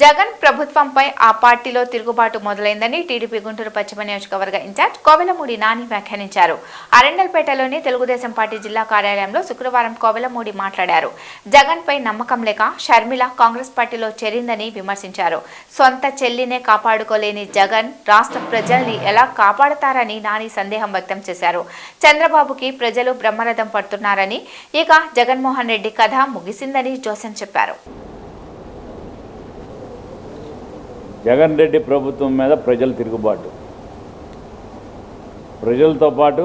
జగన్ ప్రభుత్వంపై ఆ పార్టీలో తిరుగుబాటు మొదలైందని టీడీపీ గుంటూరు పశ్చిమ నియోజకవర్గ ఇన్ఛార్జ్ కోవెలమూడి నాని వ్యాఖ్యానించారు. అరండల్పేటలోని తెలుగుదేశం పార్టీ జిల్లా కార్యాలయంలో శుక్రవారం కోవెలమూడి మాట్లాడారు. జగన్ పై నమ్మకం లేక షర్మిల కాంగ్రెస్ పార్టీలో చేరిందని విమర్శించారు. సొంత చెల్లినే కాపాడుకోలేని జగన్ రాష్ట్ర ప్రజల్ని ఎలా కాపాడతారని నాని సందేహం వ్యక్తం చేశారు. చంద్రబాబుకి ప్రజలు బ్రహ్మరథం పడుతున్నారని ఇక జగన్మోహన్ రెడ్డి కథ ముగిసిందని జోసెన్ చెప్పారు. జగన్ రెడ్డి ప్రభుత్వం మీద ప్రజలు తిరుగుబాటు. ప్రజలతో పాటు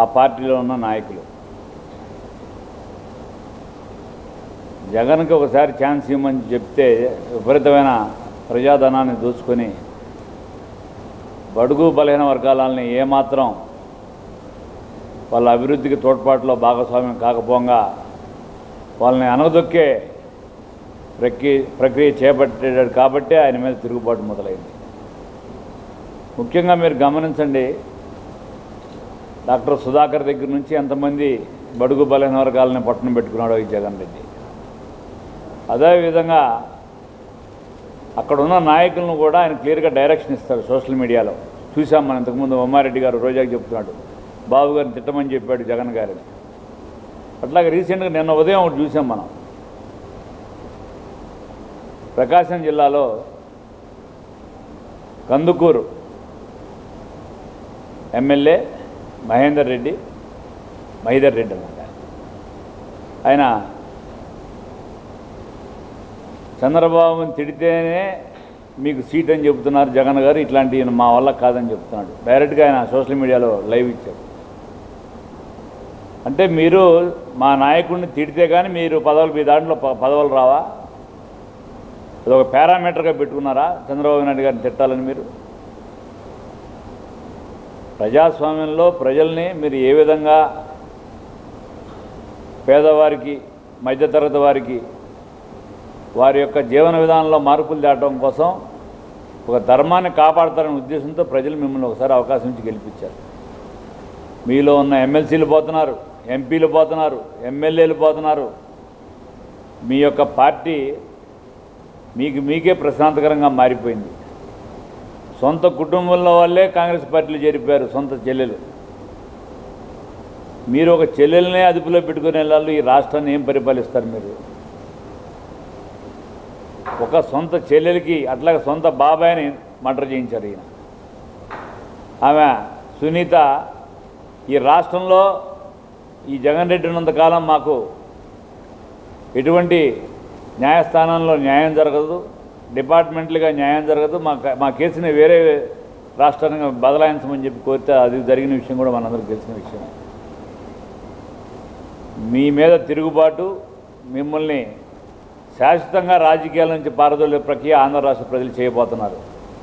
ఆ పార్టీలో ఉన్న నాయకులు. జగన్కి ఒకసారి ఛాన్స్ ఇవ్వమని చెప్తే విపరీతమైన ప్రజాధనాన్ని దోచుకొని బడుగు బలహీన వర్గాలని ఏమాత్రం వాళ్ళ అభివృద్ధికి తోడ్పాటులో భాగస్వామ్యం కాకపోగా వాళ్ళని అనగదొక్కే ప్రక్రియ ప్రక్రియ చేపట్టాడు కాబట్టే ఆయన మీద తిరుగుబాటు మొదలైంది. ముఖ్యంగా మీరు గమనించండి డాక్టర్ సుధాకర్ దగ్గర నుంచి ఎంతమంది బడుగు బలహీన వర్గాలని పట్టణం పెట్టుకున్నాడో ఈ జగన్ రెడ్డి. అదేవిధంగా అక్కడ ఉన్న నాయకులను కూడా ఆయన క్లియర్గా డైరెక్షన్ ఇస్తాడు సోషల్ మీడియాలో. చూసాం మనం ఇంతకుముందు ఉమ్మారెడ్డి గారు రోజాకి చెప్తున్నాడు బాబు గారిని తిట్టమని చెప్పాడు జగన్ గారిని. అట్లాగే రీసెంట్గా నిన్న ఉదయం ఒకటి చూసాం మనం. ప్రకాశం జిల్లాలో కందుకూరు ఎమ్మెల్యే మహేందర్ రెడ్డి మహిదర్ రెడ్డి అన్నమాట ఆయన చంద్రబాబుని తిడితేనే మీకు సీట్ అని చెబుతున్నారు జగన్ గారు ఇట్లాంటివి మా వల్ల కాదని చెప్తున్నాడు డైరెక్ట్గా ఆయన సోషల్ మీడియాలో లైవ్ ఇచ్చాడు. అంటే మీరు మా నాయకుడిని తిడితే కానీ మీరు పదవులు మీ దాంట్లో ప- పదవులు రావా? అది ఒక పారామీటర్గా పెట్టుకున్నారా? చంద్రబాబు నాయుడు గారిని తిట్టాలని మీరు? ప్రజాస్వామ్యంలో ప్రజల్ని మీరు ఏ విధంగా పేదవారికి మధ్యతరగతి వారికి వారి యొక్క జీవన విధానంలో మార్పులు తేవడం కోసం ఒక ధర్మాన్ని కాపాడతారనే ఉద్దేశంతో ప్రజలు మిమ్మల్ని ఒకసారి అవకాశం ఇచ్చి గెలిపించారు. మీలో ఉన్న ఎమ్మెల్సీలు పోతున్నారు ఎంపీలు పోతున్నారు ఎమ్మెల్యేలు పోతున్నారు. మీ యొక్క పార్టీ మీకు మీకే ప్రశాంతకరంగా మారిపోయింది. సొంత కుటుంబంలో వాళ్ళే కాంగ్రెస్ పార్టీలో చేరిపోయారు సొంత చెల్లెలు. మీరు ఒక చెల్లెలనే అదుపులో పెట్టుకునే వాళ్ళు ఈ రాష్ట్రాన్ని ఏం పరిపాలిస్తారు మీరు? ఒక సొంత చెల్లెలకి అట్లాగే సొంత బాబాయ్ని మర్డర్ చేయించారు ఈయన. ఆమె సునీత ఈ రాష్ట్రంలో ఈ జగన్ రెడ్డి ఉన్నంతకాలం మాకు ఎటువంటి న్యాయస్థానంలో న్యాయం జరగదు డిపార్ట్మెంట్లుగా న్యాయం జరగదు మా మా కేసుని వేరే రాష్ట్రానికి బదలాయించమని చెప్పి కోరితే అది జరిగిన విషయం కూడా మనందరికీ తెలిసిన విషయం. మీ మీద తిరుగుబాటు మిమ్మల్ని శాశ్వతంగా రాజకీయాల నుంచి పారదోలే ప్రక్రియ ఆంధ్ర రాష్ట్ర ప్రజలు చేయబోతున్నారు.